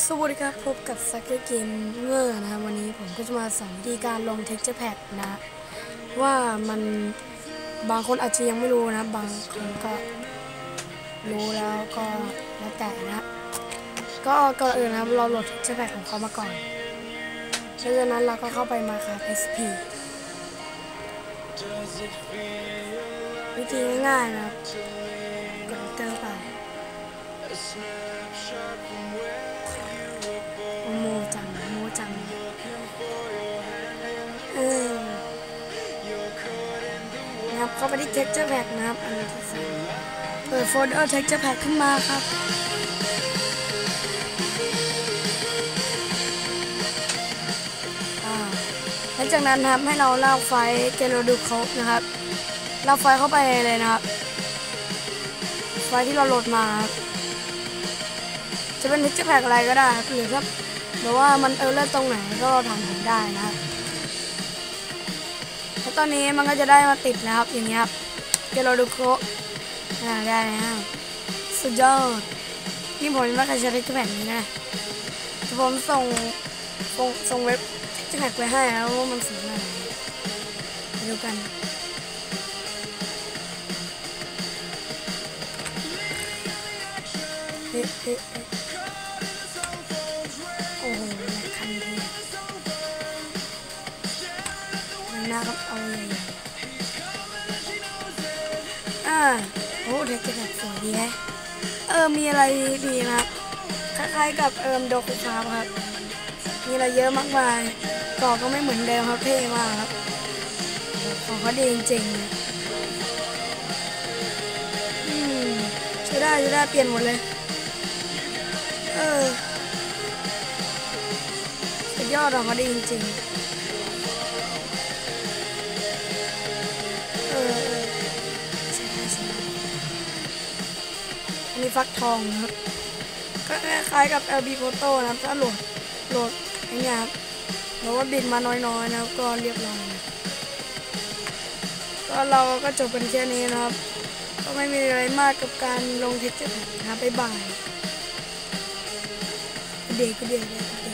สวัสดีครับพบกับ s ักเกอร์เกมเมอร์นะครับวันนี้ผมก็จะมาสอนวิธีการลง Texture Pack นะ ว่ามันบางคนอาจจะยังไม่รู้นะ บางคนก็รู้แล้วก็แล้วแต่นะ ก็ก่อนอื่นนะครับเราโหลด Texture Pack ของเขามาก่อนหลังจากนั้นเราก็เข้าไปมาค่ะ SP วิธีง่ายๆนะครับกดเติมไป นะครับ เข้าไปที่ texture pack นะครับ อันที่สามเปิดโฟลเดอร์ texture pack ขึ้นมาครับหลังจากนั้นนะครับให้เราลากไฟเกโลดูครบนะครับลากไฟเข้าไปเลยนะครับ ไฟที่เราโหลดมาจะเป็น texture pack อะไรก็ได้หรือถ้าหรือว่ามันเออเลือตรงไหนก็ถามผมได้นะครับ ตอนนี้มันก็จะได้มาติดนะครับ อย่างเงี้ยครับเกโลดูโคอ่าได้แล้วสุดยอดนี่ผมยังไม่เคยใช้ texture pack นี้นะผมส่งส่งส่งเว็บ texture pack ไปให้แล้วว่ามันสวยขนาดไหนไปดูกันเฮ้เฮ้ นน่าครับเอาใหญ่ๆอ่าโอ้เด็กจะแบบสวยดีแฮะเออมีอะไรดีนะครับคล้ายๆกับเอิมโดคุคาครับ มีอะไรเยอะมากมายกรอบก็ไม่เหมือนเดิมครับเท่มากครับของเขาดีจริงๆอืมใช้ได้ใช้ได้เปลี่ยนหมดเลย เออสุดยอดออกมาดีจริงๆ ฟักทองนะครับก็คล้ายๆกับ LB Photo นะครับถ้าโหลดโหลดอย่างเงี้ยครับหรือว่าบินมาน้อยๆนะครับก็เรียบร้อยก็เราก็จบกันแค่นี้นะครับ ก็ไม่มีอะไรมากกับการลงเทคเจอร์นะครับบ๊ายบายเด็กก็เด็กเด็ก